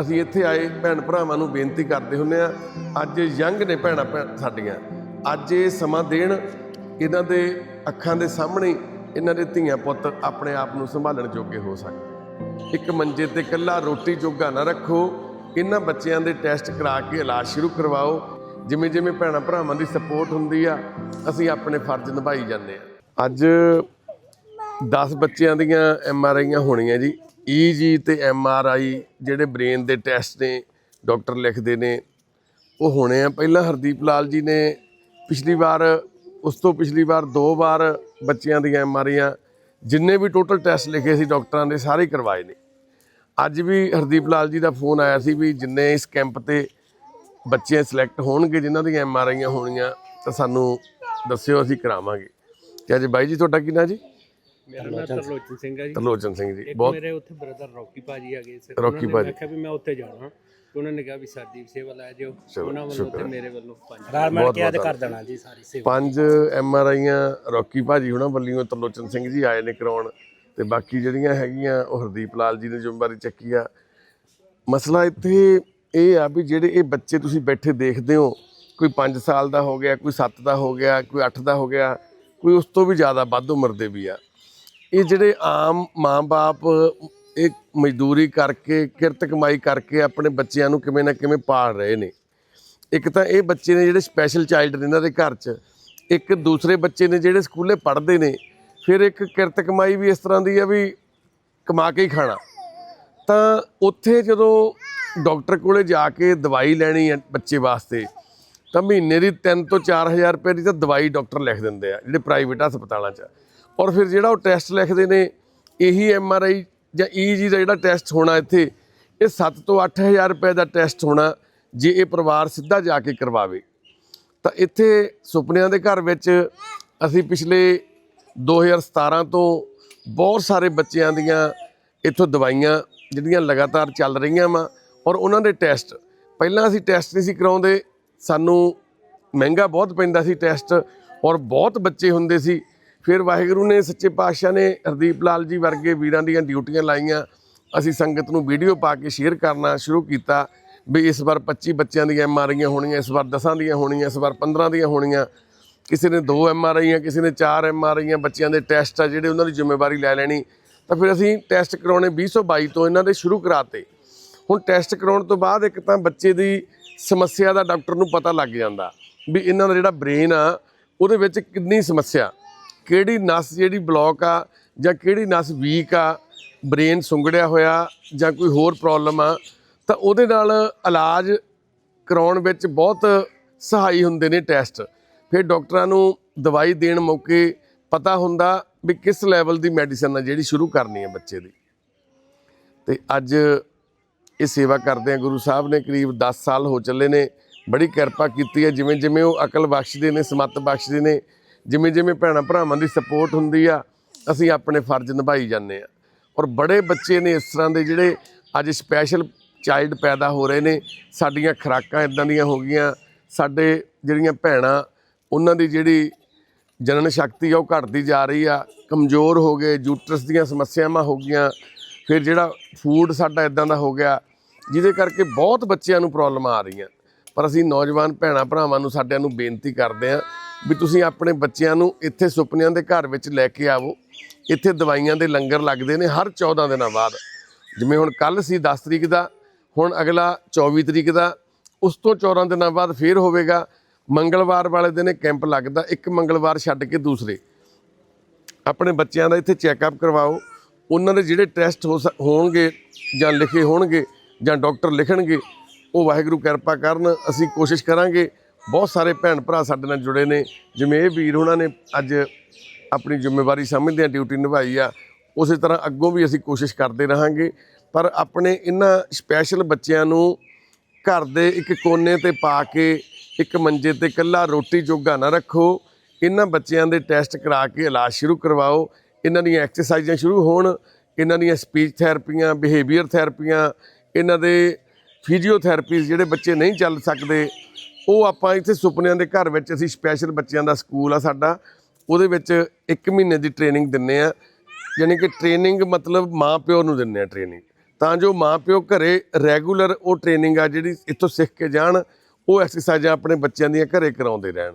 ਅਸੀਂ ਇੱਥੇ ਆਏ, ਭੈਣ ਭਰਾਵਾਂ ਨੂੰ ਬੇਨਤੀ ਕਰਦੇ ਹੁੰਨੇ ਆ, ਅੱਜ ਯੰਗ ਨੇ ਭੈਣਾਂ ਭੈਣ ਸਾਡੀਆਂ। ਅੱਜ ਇਹ ਸਮਾਂ ਦੇਣ, ਇਹਨਾਂ ਦੇ ਅੱਖਾਂ ਦੇ ਸਾਹਮਣੇ ਇਹਨਾਂ ਦੇ ਧੀਆਂ ਪੁੱਤ ਆਪਣੇ ਆਪ ਨੂੰ ਸੰਭਾਲਣ ਜੋਗੇ ਹੋ ਸਕਣ। ਇੱਕ ਮੰਜੇ ਤੇ ਇਕੱਲਾ ਰੋਟੀ ਜੋਗਾ ਨਾ ਰੱਖੋ, ਇਹਨਾਂ ਬੱਚਿਆਂ ਦੇ ਟੈਸਟ ਕਰਾ ਕੇ ਇਲਾਜ ਸ਼ੁਰੂ ਕਰਵਾਓ। ਜਿਵੇਂ ਜਿਵੇਂ ਭੈਣਾਂ ਭਰਾਵਾਂ ਦੀ ਸਪੋਰਟ ਹੁੰਦੀ ਆ, ਅਸੀਂ ਆਪਣੇ ਫਰਜ਼ ਨਿਭਾਈ ਜਾਂਦੇ ਆ। ਅੱਜ 10 ਬੱਚਿਆਂ ਦੀਆਂ ਐਮ ਆਰ ਆਈਆਂ ਹੋਣੀਆਂ ਜੀ। ਈਜੀ ਤੇ ਐਮ ਆਰ ਆਈ ਜਿਹੜੇ ਬ੍ਰੇਨ ਦੇ ਟੈਸਟ ਨੇ ਡਾਕਟਰ ਲਿਖਦੇ ਨੇ, ਉਹ ਹੋਣੇ ਆ। ਪਹਿਲਾਂ ਹਰਦੀਪ ਲਾਲ ਜੀ ਨੇ ਪਿਛਲੀ ਵਾਰ, ਉਸ ਤੋਂ ਪਿਛਲੀ ਵਾਰ ਦੋ ਵਾਰ ਬੱਚਿਆਂ ਦੀਆਂ ਐਮ ਆਰ ਆਈਆਂ ਜਿੰਨੇ ਵੀ ਟੋਟਲ ਟੈਸਟ ਲਿਖੇ ਸੀ ਡਾਕਟਰਾਂ ਦੇ, ਸਾਰੇ ਕਰਵਾਏ ਨੇ। ਅੱਜ ਵੀ ਹਰਦੀਪ ਲਾਲ ਜੀ ਦਾ ਫੋਨ ਆਇਆ ਸੀ ਵੀ ਜਿੰਨੇ ਇਸ ਕੈਂਪ ਤੇ ਬੱਚੇ ਸਿਲੈਕਟ ਹੋਣਗੇ, ਜਿਨ੍ਹਾਂ ਦੀਆਂ ਐਮ ਆਰ ਆਈਆਂ ਹੋਣੀਆਂ, ਤਾਂ ਸਾਨੂੰ ਦੱਸਿਓ, ਅਸੀਂ ਕਰਾਵਾਂਗੇ। ਤੇ ਅੱਜ ਬਾਈ ਜੀ, ਤੁਹਾਡਾ ਕੀ ਨਾਂ ਜੀ? ਮੇਰਾ ਨਾਮ ਤਰਲੋਚਨ ਸਿੰਘ ਹੈ ਜੀ। ਤਰਲੋਚਨ ਸਿੰਘ ਜੀ ਬਹੁਤ ਮੇਰੇ ਉੱਥੇ ਬ੍ਰਦਰ ਰੌਕੀ ਭਾਜੀ ਹੈਗੇ ਸੀ। ਰੌਕੀ ਉਹਨਾਂ ਨੇ ਭਾਜੀ। ਆਖਿਆ ਵੀ ਮੈਂ ਉੱਥੇ ਜਾਣਾ। ਉਹਨਾਂ ਨੇ ਕਿਹਾ ਵੀ ਸਰਦੀਪ ਸੇਵਾ ਲੈ ਜਾਓ। ਉਹਨਾਂ ਵੱਲੋਂ ਤੇ ਮੇਰੇ ਵੱਲੋਂ ਪੰਜ ਰਲ ਮਿਲ ਕੇ ਅੱਜ ਕਰ ਦੇਣਾ ਜੀ ਸਾਰੀ ਸੇਵਾ। ਪੰਜ ਐਮ ਆਰ ਆਈਆਂ ਰੌਕੀ ਭਾਜੀ ਹੁਣਾਂ ਵੱਲੋਂ ਤਰਲੋਚਨ ਸਿੰਘ ਜੀ ਆਏ ਨੇ ਕਰਾਉਣ। ਤੇ ਬਾਕੀ ਜਿਹੜੀਆਂ ਹੈਗੀਆਂ ਉਹ ਹਰਦੀਪ ਲਾਲ ਜੀ ਨੇ ਜ਼ਿੰਮੇਵਾਰੀ ਚੱਕੀ ਆ। ਮਸਲਾ ਇੱਥੇ ਇਹ ਆ ਵੀ ਜਿਹੜੇ ਇਹ ਬੱਚੇ ਤੁਸੀਂ ਬੈਠੇ ਦੇਖਦੇ ਹੋ ਕੋਈ 5 ਸਾਲ ਦਾ ਹੋ ਗਿਆ ਕੋਈ 7 ਦਾ ਹੋ ਗਿਆ ਕੋਈ 8 ਦਾ ਹੋ ਗਿਆ ਕੋਈ ਉਸ ਤੋਂ ਵੀ ਜ਼ਿਆਦਾ ਵੱਧ ਉਮਰ ਦੇ ਵੀ ਆ। ਇਹ ਜਿਹੜੇ ਆਮ ਮਾਂ-ਬਾਪ, ਇਹ ਮਜ਼ਦੂਰੀ ਕਰਕੇ, ਕਿਰਤ ਕਮਾਈ ਕਰਕੇ ਆਪਣੇ ਬੱਚਿਆਂ ਨੂੰ ਕਿਵੇਂ ਨਾ ਕਿਵੇਂ ਪਾਲ ਰਹੇ ਨੇ। ਇੱਕ ਤਾਂ ਇਹ ਬੱਚੇ ਨੇ ਜਿਹੜੇ ਸਪੈਸ਼ਲ ਚਾਈਲਡ ਨੇ ਇਹਨਾਂ ਦੇ ਘਰ 'ਚ। ਇੱਕ ਦੂਸਰੇ ਬੱਚੇ ਨੇ ਜਿਹੜੇ ਸਕੂਲੇ ਪੜ੍ਹਦੇ ਨੇ। ਫਿਰ ਇੱਕ ਕਿਰਤ ਕਮਾਈ ਵੀ ਇਸ ਤਰ੍ਹਾਂ ਦੀ ਆ ਵੀ ਕਮਾ ਕੇ ਹੀ ਖਾਣਾ। ਤਾਂ ਉੱਥੇ ਜਦੋਂ ਡਾਕਟਰ ਕੋਲੇ ਜਾ ਕੇ ਦਵਾਈ ਲੈਣੀ ਹੈ ਬੱਚੇ ਵਾਸਤੇ, ਤਾਂ ਮਹੀਨੇ ਦੀ 3 ਤੋਂ 4000 ਰੁਪਏ ਦੀ ਤਾਂ ਦਵਾਈ ਡਾਕਟਰ ਲਿਖ ਦਿੰਦੇ ਆ, ਜਿਹੜੇ ਪ੍ਰਾਈਵੇਟ ਹਸਪਤਾਲਾਂ 'ਚ। ਔਰ ਫਿਰ ਜਿਹੜਾ ਉਹ ਟੈਸਟ ਲਿਖਦੇ ਨੇ, ਇਹੀ ਐਮ ਆਰ ਆਈ ਜਾਂ ਈਜੀ ਦਾ ਜਿਹੜਾ ਟੈਸਟ ਹੋਣਾ ਇੱਥੇ, ਇਹ 7 ਤੋਂ 8000 ਰੁਪਏ ਦਾ ਟੈਸਟ ਹੋਣਾ ਜੇ ਇਹ ਪਰਿਵਾਰ ਸਿੱਧਾ ਜਾ ਕੇ ਕਰਵਾਵੇ। ਤਾਂ ਇੱਥੇ ਸੁਪਨਿਆਂ ਦੇ ਘਰ ਵਿੱਚ ਅਸੀਂ ਪਿਛਲੇ 2017 ਤੋਂ ਬਹੁਤ ਸਾਰੇ ਬੱਚਿਆਂ ਦੀਆਂ ਇੱਥੋਂ ਦਵਾਈਆਂ ਜਿਹੜੀਆਂ ਲਗਾਤਾਰ ਚੱਲ ਰਹੀਆਂ ਵਾ ਔਰ ਉਹਨਾਂ ਦੇ ਟੈਸਟ, ਪਹਿਲਾਂ ਅਸੀਂ ਟੈਸਟ ਨਹੀਂ ਸੀ ਕਰਾਉਂਦੇ, ਸਾਨੂੰ ਮਹਿੰਗਾ ਬਹੁਤ ਪੈਂਦਾ ਸੀ ਟੈਸਟ ਔਰ ਬਹੁਤ ਬੱਚੇ ਹੁੰਦੇ ਸੀ ਫਿਰ ਵਾਹਿਗੁਰੂ ਨੇ ਸੱਚੇ ਪਾਤਸ਼ਾਹ ਨੇ ਹਰਦੀਪ ਲਾਲ ਜੀ ਵਰਗੇ ਵੀਰਾਂ ਦੀਆਂ ਡਿਊਟੀਆਂ ਲਾਈਆਂ। ਅਸੀਂ ਸੰਗਤ ਨੂੰ ਵੀਡੀਓ ਪਾ ਕੇ ਸ਼ੇਅਰ ਕਰਨਾ ਸ਼ੁਰੂ ਕੀਤਾ ਵੀ ਇਸ ਵਾਰ 25 ਬੱਚਿਆਂ ਦੀਆਂ ਐਮ ਆਰ ਆਈਆਂ ਹੋਣੀਆਂ, ਇਸ ਵਾਰ 10 ਦੀਆਂ ਹੋਣੀਆਂ, ਇਸ ਵਾਰ 15 ਦੀਆਂ ਹੋਣੀਆਂ। ਕਿਸੇ ਨੇ 2 ਐਮ ਆਰ ਆਈਆਂ ਕਿਸੇ ਨੇ 4 ਐਮ ਆਰ ਆਈਆਂ ਬੱਚਿਆਂ ਦੇ ਟੈਸਟ ਆ ਜਿਹੜੇ ਉਹਨਾਂ ਦੀ ਜ਼ਿੰਮੇਵਾਰੀ ਲੈ ਲੈਣੀ। ਤਾਂ ਫਿਰ ਅਸੀਂ ਟੈਸਟ ਕਰਾਉਣੇ 2022 ਤੋਂ ਇਹਨਾਂ ਦੇ ਸ਼ੁਰੂ ਕਰਾਤੇ। ਹੁਣ ਟੈਸਟ ਕਰਾਉਣ ਤੋਂ ਬਾਅਦ ਇੱਕ ਤਾਂ ਬੱਚੇ ਦੀ ਸਮੱਸਿਆ ਦਾ ਡਾਕਟਰ ਨੂੰ ਪਤਾ ਲੱਗ ਜਾਂਦਾ ਵੀ ਇਹਨਾਂ ਦਾ ਜਿਹੜਾ ਬ੍ਰੇਨ ਆ, ਉਹਦੇ ਵਿੱਚ ਕਿੰਨੀ ਸਮੱਸਿਆ। ਕਿਹੜੀ ਨਸ ਜਿਹੜੀ ਬਲੌਕ ਆ ਜਾਂ ਕਿਹੜੀ ਨਸ ਵੀਕ ਆ ਬ੍ਰੇਨ ਸੁੰਗੜਿਆ ਹੋਇਆ ਜਾਂ ਕੋਈ ਹੋਰ ਪ੍ਰੋਬਲਮ ਆ, ਤਾਂ ਉਹਦੇ ਨਾਲ ਇਲਾਜ ਕਰਾਉਣ ਵਿੱਚ ਬਹੁਤ ਸਹਾਈ ਹੁੰਦੇ ਨੇ ਟੈਸਟ ਫਿਰ ਡਾਕਟਰਾਂ ਨੂੰ ਦਵਾਈ ਦੇਣ ਮੌਕੇ ਪਤਾ ਹੁੰਦਾ ਵੀ ਕਿਸ ਲੈਵਲ ਦੀ ਮੈਡੀਸਨ ਆ ਜਿਹੜੀ ਸ਼ੁਰੂ ਕਰਨੀ ਹੈ ਬੱਚੇ ਦੀ। ਤੇ ਅੱਜ ਇਹ ਸੇਵਾ ਕਰਦੇ ਆ ਗੁਰੂ ਸਾਹਿਬ ਨੇ, ਕਰੀਬ 10 ਸਾਲ ਹੋ ਚੱਲੇ ਨੇ, ਬੜੀ ਕਿਰਪਾ ਕੀਤੀ ਹੈ ਜਿਵੇਂ ਜਿਵੇਂ ਉਹ ਅਕਲ ਬਖਸ਼ਦੇ ਨੇ, ਸਮੱਤ ਬਖਸ਼ਦੇ ਨੇ ਜਿਵੇਂ ਜਿਵੇਂ ਭੈਣਾਂ ਭਰਾਵਾਂ ਦੀ ਸਪੋਰਟ ਹੁੰਦੀ ਆ, ਅਸੀਂ ਆਪਣੇ ਫਰਜ਼ ਨਿਭਾਈ ਜਾਂਦੇ ਆ। ਔਰ ਬੜੇ ਬੱਚੇ ਨੇ ਇਸ ਤਰ੍ਹਾਂ ਦੇ ਜਿਹੜੇ ਅੱਜ ਸਪੈਸ਼ਲ ਚਾਈਲਡ ਪੈਦਾ ਹੋ ਰਹੇ ਨੇ, ਸਾਡੀਆਂ ਖੁਰਾਕਾਂ ਇਦਾਂ ਦੀਆਂ ਹੋ ਗਈਆਂ, ਸਾਡੇ ਜਿਹੜੀਆਂ ਭੈਣਾਂ, ਉਹਨਾਂ ਦੀ ਜਿਹੜੀ ਜਨਨ ਸ਼ਕਤੀ ਆ ਉਹ ਘਟਦੀ ਜਾ ਰਹੀ ਆ, ਕਮਜ਼ੋਰ ਹੋ ਗਏ ਜੂਟਰਸ ਦੀਆਂ ਸਮੱਸਿਆਵਾਂ ਹੋ ਗਈਆਂ, ਫਿਰ ਜਿਹੜਾ ਫੂਡ ਸਾਡਾ ਇਦਾਂ ਦਾ ਹੋ ਗਿਆ, ਜਿਹਦੇ ਕਰਕੇ ਬਹੁਤ ਬੱਚਿਆਂ ਨੂੰ ਪ੍ਰੋਬਲਮ ਆ ਰਹੀਆਂ। ਪਰ ਅਸੀਂ ਨੌਜਵਾਨ ਭੈਣਾਂ ਭਰਾਵਾਂ ਨੂੰ ਸਾਡਿਆਂ ਨੂੰ ਬੇਨਤੀ ਕਰਦੇ ਹਾਂ ਵੀ ਤੁਸੀਂ ਆਪਣੇ ਬੱਚਿਆਂ ਨੂੰ ਇੱਥੇ ਸੁਪਨਿਆਂ ਦੇ ਘਰ ਵਿੱਚ ਲੈ ਕੇ ਆਵੋ। ਇੱਥੇ ਦਵਾਈਆਂ ਦੇ ਲੰਗਰ ਲੱਗਦੇ ਨੇ ਹਰ 14 ਦਿਨਾਂ ਬਾਅਦ। ਜਿਵੇਂ ਹੁਣ ਕੱਲ ਸੀ 10 ਤਰੀਕ ਦਾ, ਹੁਣ ਅਗਲਾ 24 ਤਰੀਕ ਦਾ, ਉਸ ਤੋਂ 14 ਦਿਨਾਂ ਬਾਅਦ ਫੇਰ ਹੋਵੇਗਾ। ਮੰਗਲਵਾਰ ਵਾਲੇ ਦਿਨ ਕੈਂਪ ਲੱਗਦਾ, ਇੱਕ ਮੰਗਲਵਾਰ ਛੱਡ ਕੇ ਦੂਸਰੇ। ਆਪਣੇ ਬੱਚਿਆਂ ਦਾ ਇੱਥੇ ਚੈੱਕਅਪ ਕਰਵਾਓ। ਉਹਨਾਂ ਦੇ ਜਿਹੜੇ ਟੈਸਟ ਹੋ ਸਕ- ਹੋਣਗੇ ਜਾਂ ਲਿਖੇ ਹੋਣਗੇ ਜਾਂ ਡਾਕਟਰ ਲਿਖਣਗੇ, ਉਹ ਵਾਹਿਗੁਰੂ ਕਿਰਪਾ ਕਰਨ, ਅਸੀਂ ਕੋਸ਼ਿਸ਼ ਕਰਾਂਗੇ ਬਹੁਤ ਸਾਰੇ ਭੈਣ ਭਰਾ ਸਾਡੇ ਨਾਲ ਜੁੜੇ ਨੇ। ਜਿਵੇਂ ਇਹ ਵੀਰ ਉਹਨਾਂ ਨੇ ਅੱਜ ਆਪਣੀ ਜ਼ਿੰਮੇਵਾਰੀ ਸਮਝਦਿਆਂ ਡਿਊਟੀ ਨਿਭਾਈ ਆ। ਉਸੇ ਤਰ੍ਹਾਂ ਅੱਗੋਂ ਵੀ ਅਸੀਂ ਕੋਸ਼ਿਸ਼ ਕਰਦੇ ਰਹਾਂਗੇ। ਪਰ ਆਪਣੇ ਇਹਨਾਂ ਸਪੈਸ਼ਲ ਬੱਚਿਆਂ ਨੂੰ ਘਰ ਦੇ ਇੱਕ ਕੋਨੇ ਤੇ ਪਾ ਕੇ, ਇੱਕ ਮੰਜੇ ਤੇ ਇਕੱਲਾ ਰੋਟੀ ਜੋਗਾ ਨਾ ਰੱਖੋ। ਇਹਨਾਂ ਬੱਚਿਆਂ ਦੇ ਟੈਸਟ ਕਰਾ ਕੇ ਇਲਾਜ ਸ਼ੁਰੂ ਕਰਵਾਓ। ਇਹਨਾਂ ਦੀਆਂ ਐਕਸਰਸਾਈਜ਼ਾਂ ਸ਼ੁਰੂ ਹੋਣ। ਇਹਨਾਂ ਦੀਆਂ ਸਪੀਚ ਥੈਰੇਪੀਆਂ, ਬਿਹੇਵੀਅਰ ਥੈਰੇਪੀਆਂ ਇਹਨਾਂ ਦੇ ਫਿਜ਼ੀਓਥੈਰੇਪੀਜ਼ ਜਿਹੜੇ ਬੱਚੇ ਨਹੀਂ ਚੱਲ ਸਕਦੇ ਉਹ ਆਪਾਂ ਇੱਥੇ ਸੁਪਨਿਆਂ ਦੇ ਘਰ ਵਿੱਚ ਅਸੀਂ ਸਪੈਸ਼ਲ ਬੱਚਿਆਂ ਦਾ ਸਕੂਲ ਆ ਸਾਡਾ। ਉਹਦੇ ਵਿੱਚ 1 ਮਹੀਨੇ ਦੀ ਟ੍ਰੇਨਿੰਗ ਦਿੰਨੇ ਆ। ਯਾਨੀ ਕਿ ਟ੍ਰੇਨਿੰਗ ਮਤਲਬ ਮਾਂ ਪਿਓ ਨੂੰ ਦਿੰਨੇ ਆ ਟ੍ਰੇਨਿੰਗ ਤਾਂ ਜੋ ਮਾਂ ਪਿਓ ਘਰੇ ਰੈਗੂਲਰ ਉਹ ਟ੍ਰੇਨਿੰਗ ਆ ਜਿਹੜੀ ਇੱਥੋਂ ਸਿੱਖ ਕੇ ਜਾਣ, ਉਹ ਐਕਸਰਸਾਈਜ਼ਾਂ ਆਪਣੇ ਬੱਚਿਆਂ ਦੀਆਂ ਘਰੇ ਕਰਾਉਂਦੇ ਰਹਿਣ।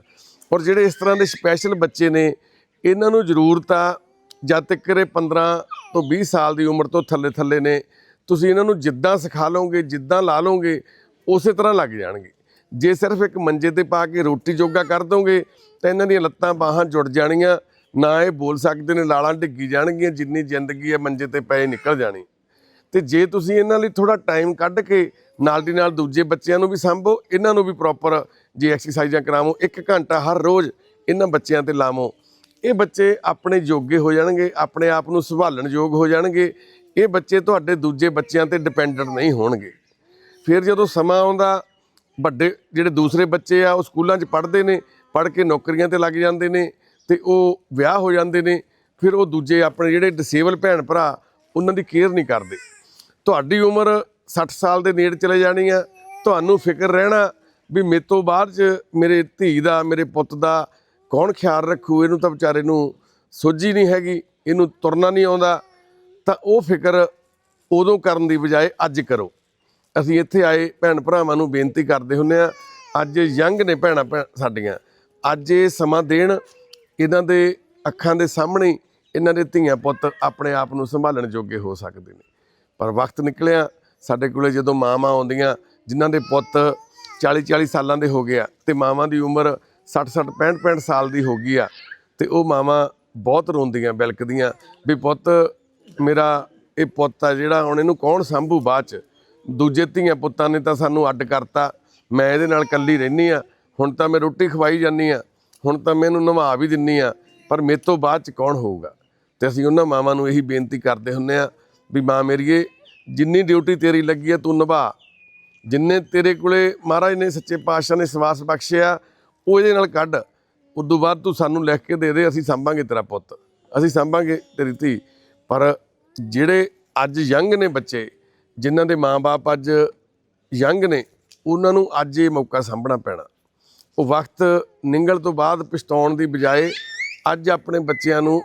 ਔਰ ਜਿਹੜੇ ਇਸ ਤਰ੍ਹਾਂ ਦੇ ਸਪੈਸ਼ਲ ਬੱਚੇ ਨੇ, ਇਹਨਾਂ ਨੂੰ ਜ਼ਰੂਰਤ ਆ ਜਦ ਤੱਕ ਇਹ 15 ਤੋਂ 20 ਸਾਲ ਦੀ ਉਮਰ ਤੋਂ ਥੱਲੇ ਥੱਲੇ ਨੇ, ਤੁਸੀਂ ਇਹਨਾਂ ਨੂੰ ਜਿੱਦਾਂ ਸਿਖਾ ਲਓਗੇ, ਜਿੱਦਾਂ ਲਾ ਲਓਗੇ, ਉਸੇ ਤਰ੍ਹਾਂ ਲੱਗ ਜਾਣਗੇ। ਜੇ ਸਿਰਫ ਇੱਕ ਮੰਜੇ ਤੇ ਪਾ ਕੇ ਰੋਟੀ ਜੋਗਾ ਕਰ ਦੋਗੇ, ਤਾਂ ਇਹਨਾਂ ਦੀਆਂ ਲੱਤਾਂ ਬਾਹਾਂ ਜੁੜ ਜਾਣੀਆਂ, ਨਾ ਇਹ ਬੋਲ ਸਕਦੇ ਨੇ, ਲਾਲਾਂ ਡਿੱਗੀ ਜਾਣਗੀਆਂ, ਜਿੰਨੀ ਜ਼ਿੰਦਗੀ ਹੈ ਮੰਜੇ ਤੇ ਪਏ ਨਿਕਲ ਜਾਣੀ। ਤੇ ਜੇ ਤੁਸੀਂ ਇਹਨਾਂ ਲਈ ਥੋੜਾ ਟਾਈਮ ਕੱਢ ਕੇ ਨਾਲ ਦੀ ਨਾਲ ਦੂਜੇ ਬੱਚਿਆਂ ਨੂੰ ਵੀ ਸੰਭੋ, ਇਹਨਾਂ ਨੂੰ ਵੀ ਪ੍ਰੋਪਰ ਜੇ ਐਕਸਰਸਾਈਜ਼ਾਂ ਕਰਾਵੋ, ਇੱਕ ਘੰਟਾ ਹਰ ਰੋਜ਼ ਇਹਨਾਂ ਬੱਚਿਆਂ ਤੇ ਲਾਵੋ। ਇਹ ਬੱਚੇ ਆਪਣੇ ਯੋਗੇ ਹੋ ਜਾਣਗੇ, ਆਪਣੇ ਆਪ ਨੂੰ ਸੰਭਾਲਣ ਯੋਗ ਹੋ ਜਾਣਗੇ, ਇਹ ਬੱਚੇ ਤੁਹਾਡੇ ਦੂਜੇ ਬੱਚਿਆਂ ਤੇ ਡਿਪੈਂਡੈਂਟ ਨਹੀਂ ਹੋਣਗੇ। ਫਿਰ ਜਦੋਂ ਸਮਾਂ ਆਉਂਦਾ ਵੱਡੇ ਜਿਹੜੇ ਦੂਸਰੇ ਬੱਚੇ ਆ, ਉਹ ਸਕੂਲਾਂ 'ਚ ਪੜ੍ਹਦੇ ਨੇ, ਪੜ੍ਹ ਕੇ ਨੌਕਰੀਆਂ ਤੇ ਲੱਗ ਜਾਂਦੇ ਨੇ ਤੇ ਉਹ ਵਿਆਹ ਹੋ ਜਾਂਦੇ ਨੇ, ਫਿਰ ਉਹ ਦੂਜੇ ਆਪਣੇ ਜਿਹੜੇ ਡਿਸੇਬਲ ਭੈਣ ਭਰਾ, ਉਹਨਾਂ ਦੀ ਕੇਅਰ ਨਹੀਂ ਕਰਦੇ। ਤੁਹਾਡੀ ਉਮਰ 60 ਸਾਲ ਦੇ ਨੇੜੇ ਚਲੇ ਜਾਣੀ ਆ, ਤੁਹਾਨੂੰ ਫਿਕਰ ਰਹਿਣਾ ਵੀ ਮੇਰੇ ਤੋਂ ਬਾਅਦ ਚ ਮੇਰੇ ਧੀ ਦਾ, ਮੇਰੇ ਪੁੱਤ ਦਾ ਕੌਣ ਖਿਆਲ ਰੱਖੂ? ਇਹਨੂੰ ਤਾਂ ਵਿਚਾਰੇ ਨੂੰ ਸੋਝੀ ਨਹੀਂ ਹੈਗੀ, ਇਹਨੂੰ ਤੁਰਨਾ ਨਹੀਂ ਆਉਂਦਾ। ਤਾਂ ਉਹ ਫਿਕਰ ਉਦੋਂ ਕਰਨ ਦੀ ਬਜਾਏ ਅੱਜ ਕਰੋ। ਅਸੀਂ ਇੱਥੇ ਆਏ, ਭੈਣ ਭਰਾਵਾਂ ਨੂੰ ਬੇਨਤੀ ਕਰਦੇ ਹੁੰਨੇ ਆ ਅੱਜ ਯੰਗ ਨੇ ਭੈਣਾਂ ਭੈ- ਸਾਡੀਆਂ। ਅੱਜ ਇਹ ਸਮਾਂ ਦੇਣ, ਇਹਨਾਂ ਦੇ ਅੱਖਾਂ ਦੇ ਸਾਹਮਣੇ ਇਹਨਾਂ ਦੇ ਧੀਆਂ ਪੁੱਤ ਆਪਣੇ ਆਪ ਨੂੰ ਸੰਭਾਲਣ ਜੋਗੇ ਹੋ ਸਕਦੇ ਨੇ। ਪਰ ਵਕਤ ਨਿਕਲਿਆ, ਸਾਡੇ ਕੋਲੇ ਜਦੋਂ ਮਾਵਾਂ ਆਉਂਦੀਆਂ, ਜਿਨ੍ਹਾਂ ਦੇ ਪੁੱਤ 40 40 ਸਾਲਾਂ ਦੇ ਹੋ ਗਏ ਆ, ਤੇ ਮਾਵਾਂ ਦੀ ਉਮਰ 60 60 65 65 ਸਾਲ ਦੀ ਹੋ ਗਈ ਆ, ਤੇ ਉਹ ਮਾਵਾਂ ਬਹੁਤ ਰੋਂਦੀਆਂ, ਬਿਲਕਦੀਆਂ ਵੀ ਪੁੱਤ, ਮੇਰਾ ਇਹ ਪੁੱਤ ਆ ਜਿਹੜਾ ਹੁਣ ਇਹਨੂੰ ਕੌਣ ਸੰਭੂ ਬਾਅਦ ਚ? ਦੂਜੇ ਧੀਆਂ ਪੁੱਤਾਂ ਨੇ ਤਾਂ ਸਾਨੂੰ ਅੱਡ ਕਰਤਾ। ਮੈਂ ਇਹਦੇ ਨਾਲ ਇਕੱਲੀ ਰਹਿਨੀ ਆ ਹੁਣ ਤਾਂ ਮੈਂ ਰੋਟੀ ਖਵਾਈ ਜਾਂਦੀ ਆ ਹੁਣ ਤਾਂ ਮੈਂ ਇਹਨੂੰ ਨਵਾ ਵੀ ਦਿੰਨੀ ਆ ਪਰ ਮੇਰੇ ਤੋਂ ਬਾਅਦ ਚ ਕੌਣ ਹੋਊਗਾ? ਤੇ ਅਸੀਂ ਉਹਨਾਂ ਮਾਵਾਂ ਨੂੰ ਇਹੀ ਬੇਨਤੀ ਕਰਦੇ ਹੁੰਨੇ ਆ ਵੀ ਮਾਂ ਮੇਰੀਏ, ਜਿੰਨੀ ਡਿਊਟੀ ਤੇਰੀ ਲੱਗੀ ਆ ਤੂੰ ਨਿਭਾ। ਜਿੰਨੇ ਤੇਰੇ ਕੋਲੇ ਮਹਾਰਾਜ ਨੇ ਸੱਚੇ ਪਾਤਸ਼ਾਹ ਨੇ ਸਵਾਸ ਬਖਸ਼ਿਆ, ਉਹ ਇਹਦੇ ਨਾਲ ਕੱਢ। ਉਦੋਂ ਬਾਅਦ ਤੂੰ ਸਾਨੂੰ ਲਿਖ ਕੇ ਦੇ ਦੇ, ਅਸੀਂ ਸੰਭਾਂਗੇ ਤੇਰਾ ਪੁੱਤ। ਅਸੀਂ ਸੰਭਾਂਗੇ ਤੇਰੀ ਧੀ। ਪਰ ਜਿਹੜੇ ਅੱਜ ਯੰਗ ਨੇ ਬੱਚੇ ਜਿਨ੍ਹਾਂ ਦੇ ਮਾਪੇ ਅੱਜ ਯੰਗ ਨੇ, ਉਹਨਾਂ ਨੂੰ ਅੱਜ ਇਹ ਮੌਕਾ ਸਾਂਭਣਾ ਪੈਣਾ। ਉਹ ਵਕਤ ਨਿੰਗਲ ਤੋਂ ਬਾਅਦ ਪਛਤਾਉਣ ਦੀ ਬਜਾਏ ਅੱਜ ਆਪਣੇ ਬੱਚਿਆਂ ਨੂੰ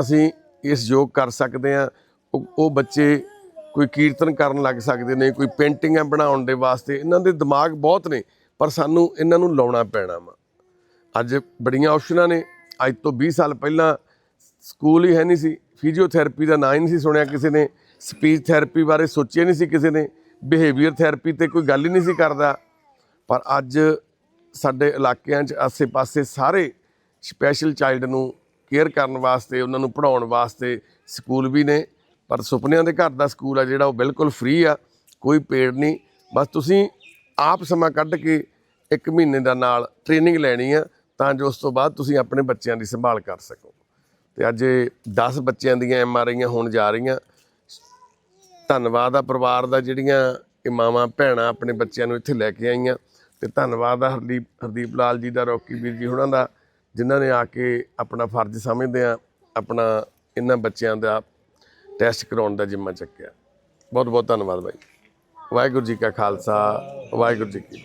ਅਸੀਂ ਇਸ ਯੋਗ ਕਰ ਸਕਦੇ ਹਾਂ। ਉਹ ਉਹ ਬੱਚੇ ਕੋਈ ਕੀਰਤਨ ਕਰਨ ਲੱਗ ਸਕਦੇ ਨੇ, ਕੋਈ ਪੇਂਟਿੰਗਾਂ ਬਣਾਉਣ ਦੇ ਵਾਸਤੇ, ਇਹਨਾਂ ਦੇ ਦਿਮਾਗ ਬਹੁਤ ਨੇ, ਪਰ ਸਾਨੂੰ ਇਹਨਾਂ ਨੂੰ ਲਾਉਣਾ ਪੈਣਾ ਵਾ। ਅੱਜ ਬੜੀਆਂ ਆਪਸ਼ਨਾਂ ਨੇ, ਅੱਜ ਤੋਂ 20 ਸਾਲ ਪਹਿਲਾਂ ਸਕੂਲ ਹੀ ਹੈ ਨਹੀਂ ਸੀ ਫਿਜ਼ੀਓਥੈਰੇਪੀ ਦਾ ਨਾਂ ਹੀ ਨਹੀਂ ਸੀ ਸੁਣਿਆ ਕਿਸੇ ਨੇ। ਸਪੀਚ ਥੈਰੇਪੀ ਬਾਰੇ ਸੋਚਿਆ ਨਹੀਂ ਸੀ ਕਿਸੇ ਨੇ ਬਿਹੇਵੀਅਰ ਥੈਰੇਪੀ ਤੇ ਕੋਈ ਗੱਲ ਹੀ ਨਹੀਂ ਸੀ ਕਰਦਾ। ਪਰ ਅੱਜ ਸਾਡੇ ਇਲਾਕਿਆਂ 'ਚ ਆਸੇ-ਪਾਸੇ ਸਾਰੇ ਸਪੈਸ਼ਲ ਚਾਈਲਡ ਨੂੰ ਕੇਅਰ ਕਰਨ ਵਾਸਤੇ, ਉਹਨਾਂ ਨੂੰ ਪੜਾਉਣ ਵਾਸਤੇ ਸਕੂਲ ਵੀ ਨੇ, ਪਰ ਸੁਪਨਿਆਂ ਦੇ ਘਰ ਦਾ ਸਕੂਲ ਆ ਜਿਹੜਾ ਉਹ ਬਿਲਕੁਲ ਫ੍ਰੀ ਆ, ਕੋਈ ਪੇਡ ਨਹੀਂ। ਬਸ ਤੁਸੀਂ ਆਪ ਸਮਾਂ ਕੱਢ ਕੇ ਇੱਕ ਮਹੀਨੇ ਦਾ ਨਾਲ ਟ੍ਰੇਨਿੰਗ ਲੈਣੀ ਆ, ਤਾਂ ਜੋ ਉਸ ਤੋਂ ਬਾਅਦ ਤੁਸੀਂ ਆਪਣੇ ਬੱਚਿਆਂ ਦੀ ਸੰਭਾਲ ਕਰ ਸਕੋ। ਤੇ ਅੱਜ 10 ਬੱਚਿਆਂ ਦੀਆਂ ਐਮ ਆਰ ਆਈਆਂ ਹੋਣ ਜਾ ਰਹੀਆਂ ਧੰਨਵਾਦ ਆ ਪਰਿਵਾਰ ਦਾ ਜਿਹੜੀਆਂ ਇਹ ਮਾਵਾਂ ਭੈਣਾਂ ਆਪਣੇ ਬੱਚਿਆਂ ਨੂੰ ਇੱਥੇ ਲੈ ਕੇ ਆਈਆਂ। ਤੇ ਧੰਨਵਾਦ ਆ ਹਰਦੀਪ ਹਰਦੀਪ ਲਾਲ ਜੀ ਦਾ, ਰੌਕੀ ਵੀਰ ਜੀ ਉਹਨਾਂ ਦਾ, ਜਿਨ੍ਹਾਂ ਨੇ ਆ ਕੇ ਆਪਣਾ ਫਰਜ਼ ਸਮਝਦੇ ਆ, ਆਪਣਾ ਇਹਨਾਂ ਬੱਚਿਆਂ ਦਾ ਟੈਸਟ ਕਰਾਉਣ ਦਾ ਜਿੰਮਾ ਚੱਕਿਆ। ਬਹੁਤ ਬਹੁਤ ਧੰਨਵਾਦ ਬਾਈ। ਵਾਹਿਗੁਰੂ ਜੀ ਕਾ ਖਾਲਸਾ, ਵਾਹਿਗੁਰੂ ਜੀ ਕੀ